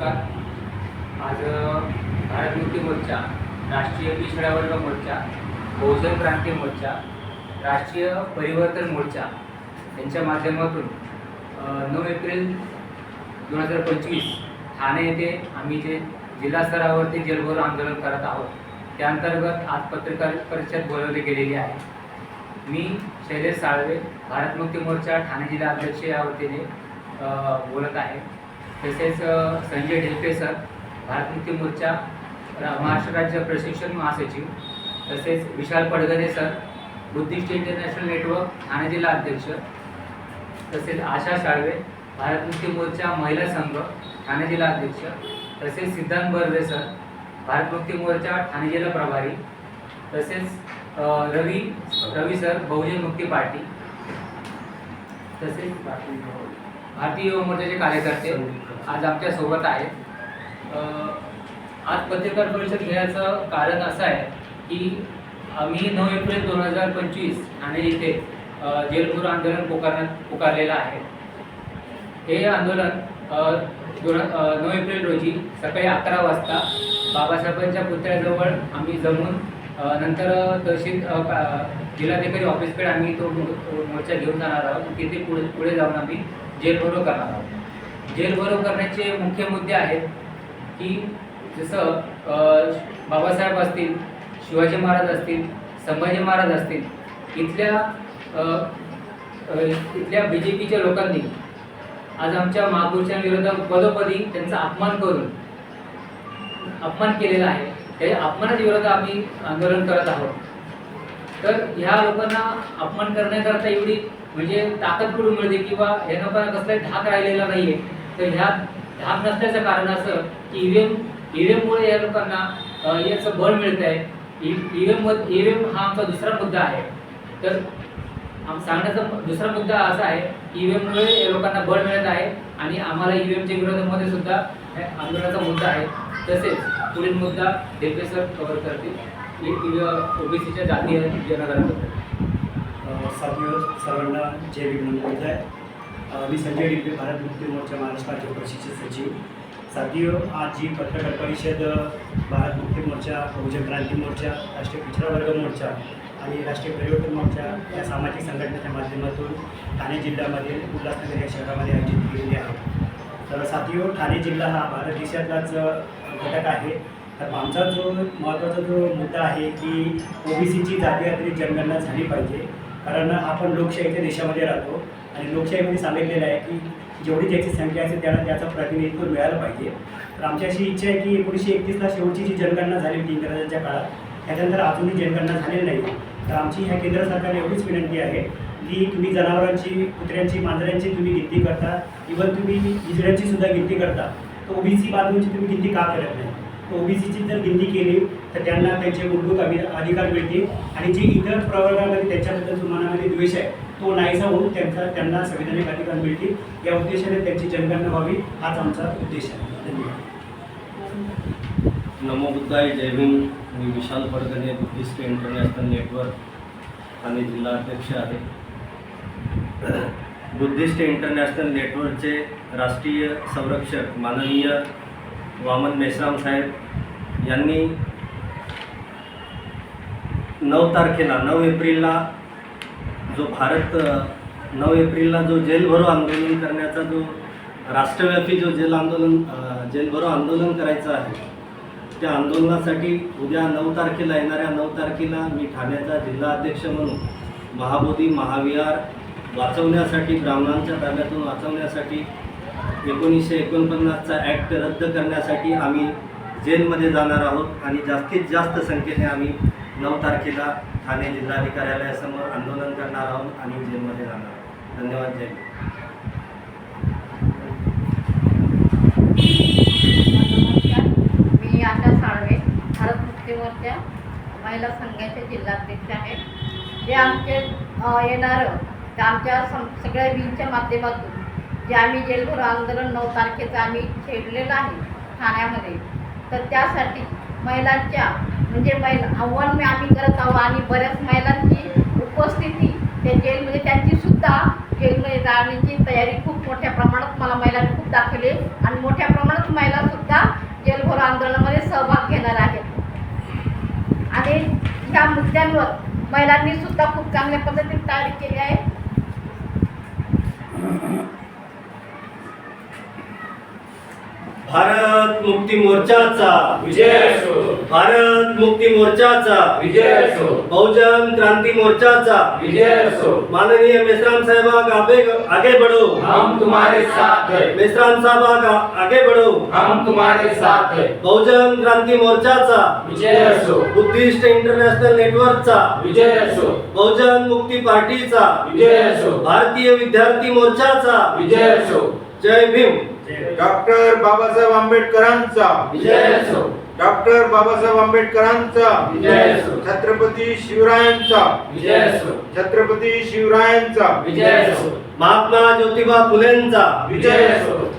नमस्कार. आज भारत मुक्ती मोर्चा राष्ट्रीय पिछडा वर्ग मोर्चा बहुजन क्रांती मोर्चा राष्ट्रीय परिवर्तन मोर्चा यांच्या माध्यमातून नऊ एप्रिल दोन हजार पंचवीस ठाणे येथे आम्ही जे जिल्हा स्तरावरती जलभरो आंदोलन करत आहोत. त्या अंतर्गत आज पत्रकार परिषद बोलवली गेलेली आहे. मी शैलेश साळवे भारत मुक्ती मोर्चा ठाणे जिल्हा अध्यक्ष या वतीने बोलत आहे. तसेच संजय ढेलपे सर भारत मुक्ती मोर्चा रा- महाराष्ट्र राज्य प्रशिक्षण महासचिव तसेच Vishal Padgare sir Buddhist international network Thane जिल्हा अध्यक्ष तसेच आशा साळवे भारत मुक्ती मोर्चा महिला संघ ठाणे जिल्हा अध्यक्ष तसेच सिद्धांत बर्वे सर भारत मुक्ती मोर्चा ठाणे जिल्हा प्रभारी तसेच रवी रवी सर बहुजन मुक्ती पार्टी तसेच भारतीय युवा मोर्चाचे कार्यकर्ते आज आमच्यासोबत आहेत. आज पत्रकार परिषद घेण्याचं कारण असं आहे की आम्ही नऊ एप्रिल दोन हजार पंचवीस ठाणे येथे जेलपूर आंदोलन पुकारण्यात पुकारलेलं आहे. हे आंदोलन दोन नऊ एप्रिल रोजी सकाळी अकरा वाजता बाबासाहेबांच्या पुतळ्याजवळ आम्ही जमून नंतर तहसील का- जिल्हाधिकारी ऑफिसकडे आम्ही तो मोर्चा घेऊन जाणार आहोत. तिथे पुढे पुढे जाऊन आम्ही जेलभरो करणार आहोत. जेलभरो करण्याचे मुख्य मुद्दे आहेत की जसं बाबासाहेब असतील शिवाजी महाराज असतील संभाजी महाराज असतील इथल्या इथल्या बी जे पीच्या लोकांनी आज आमच्या महापुरुषांविरोधात पदोपदी त्यांचा अपमान करून अपमान केलेला आहे. त्या अपमानाच्या विरोधात आम्ही आंदोलन करत आहोत. तर ह्या लोकांना अपमान करण्याकरता एवढी म्हणजे ताकद कुठून मिळते किंवा या लोकांना कसलाही धाक राहिलेला नाहीये. तर ह्या धाक नसल्याचं कारण असं की ईव्हीएम ईव्हीएममुळे या लोकांना याचं बळ मिळत आहे ईव्हीएम ईव्हीएम हा आमचा दुसरा मुद्दा आहे. तर आम सांगण्याचा दुसरा मुद्दा असा आहे की ईव्हीएममुळे या लोकांना बळ मिळत आहे आणि आम्हाला ईव्हीएमच्या विरोधामध्ये सुद्धा आंदोलनाचा मुद्दा आहे. तसेच पुढील मुद्दा डेपे सर कव्हर करतील. एक ओबीसीच्या आहेत जनगणनेबद्दल साथीवर सर्वांना जय भीम आहे. मी संजय डिंपे भारत मुक्ती मोर्चा महाराष्ट्र राज्य प्रशिक्षण सचिव. साथीवर आज जी पत्रकार परिषद भारत मुक्ती मोर्चा बहुजन क्रांती मोर्चा राष्ट्रीय पिछडा वर्ग मोर्चा आणि राष्ट्रीय परिवर्तन मोर्चा या सामाजिक संघटनेच्या माध्यमातून ठाणे जिल्ह्यामध्ये उल्हासनगर या शहरामध्ये आयोजित केलेली आहे. तर साथीवर ठाणे जिल्हा हा भारत देशातलाच घटक आहे. तर आमचा जो महत्त्वाचा जो मुद्दा आहे की ओबीसीची जाती आधारित जनगणना झाली पाहिजे. कारण आपण लोकशाहीच्या देशामध्ये राहतो आणि लोकशाहीमध्ये सांगितलेलं आहे की जेवढी त्याची संख्या असेल त्याला त्याचं प्रतिनिधित्व मिळालं पाहिजे. तर आमची अशी इच्छा आहे की एकोणीसशे एकतीसला शेवटची जी जनगणना झाली होती इंग्रजांच्या काळात त्याच्यानंतर अजूनही जनगणना झालेली नाही. तर आमची ह्या केंद्र सरकारला एवढीच विनंती आहे की तुम्ही जनावरांची कुत्र्यांची मांजरांची तुम्ही गिनती करता. इवन तुम्ही इजड्यांची सुद्धा गिनती करता. तर ओबीसी बांधवांची तुम्ही गिनती का करत नाही? ओबीसीची जर गिनती केली तर त्यांना त्यांचे मूलभूत अभि- अधिकार मिळतील. आणि जे इतर प्रवर्गामध्ये त्यांच्याबद्दल मनामध्ये द्वेष आहे तो नाहीसा होऊन त्यांचा त्यांना संविधानिक अधिकार मिळतील. या उद्देशाने त्यांची जनगणना व्हावी हाच आमचा उद्देश आहे. धन्यवाद. नमो बुद्धाय जय भीम. मी Vishal Pargane Buddhist international network आणि जिल्हा अध्यक्ष आहे. बुद्धिस्ट इंटरनॅशनल नेटवर्कचे राष्ट्रीय संरक्षक माननीय वामन मेश्राम साहेब यांनी नऊ तारखेला नऊ एप्रिलला जो भारत नऊ एप्रिलला जो जेल भरो आंदोलन करण्याचा जो राष्ट्रव्यापी जो जेल आंदोलन जेलभरो आंदोलन करायचं आहे त्या आंदोलनासाठी उद्या नऊ तारखेला येणाऱ्या नऊ तारखेला मी ठाण्याचा जिल्हा अध्यक्ष म्हणून महाबोधी महाविहार वाचवण्यासाठी ब्राह्मणांच्या ताब्यातून वाचवण्यासाठी एकोणीसशे एकोणपन्नासचा ॲक्ट रद्द करण्यासाठी आम्ही जेलमध्ये जाणार आहोत आणि जास्तीत जास्त संख्येने आम्ही नऊ तारखेला ठाणे जिल्हाधिकाऱ्यालयासमोर आंदोलन करणार आहोत आणि जेलमध्ये जाणार आहोत. धन्यवाद जय मी आशा साळवे भारत मुक्तीमोर्चा महिला संघाचे जिल्हाध्यक्ष आहे. जे आमचे येणारं आमच्या सगळ्या विंगच्या माध्यमातून जे आम्ही जेलभर आंदोलन नऊ तारखेचं आम्ही छेडलेलं आहे ठाण्यामध्ये. तर त्यासाठी महिलांच्या म्हणजे महिला आव्हान मी आम्ही करत आहोत आणि बऱ्याच महिलांची उपस्थिती त्या जेलमध्ये त्यांची सुद्धा जेलमध्ये जाण्याची तयारी खूप मोठ्या प्रमाणात मला महिलांनी खूप दाखवली आणि मोठ्या प्रमाणात महिलासुद्धा जेलभर आंदोलनामध्ये सहभाग घेणार आहेत. आणि ह्या मुद्द्यांवर महिलांनी सुद्धा खूप चांगल्या पद्धतीने तयारी केली आहे. भारत मुक्ती मोर्चाचा विजय असो. भारत मुक्ती मोर्चाचा विजय असो. बहुजन क्रांती मोर्चाचा विजय असो. माननीय मेश्राम साहेब आगे आगे बढ़ो. हम तुम्हारे साथ है. मेश्राम साहब आगे बढ़ो. हम तुम्हारे साथ है. बहुजन क्रांती मोर्चाचा विजय असो. बुद्धिस्ट इंटरनॅशनल नेटवर्कचा विजय असो. बहुजन मुक्ती पार्टीचा विजय असो. भारतीय विद्यार्थी मोर्चाचा विजय असो. जय भीम. डॉक्टर बाबासाहेब आंबेडकरांचा. विजय असो डॉक्टर बाबासाहेब आंबेडकरांचा. विजय असो छत्रपती शिवरायांचा. छत्रपती शिवरायांचा. विजय असो महात्मा ज्योतिबा फुलेंचा. विजय असो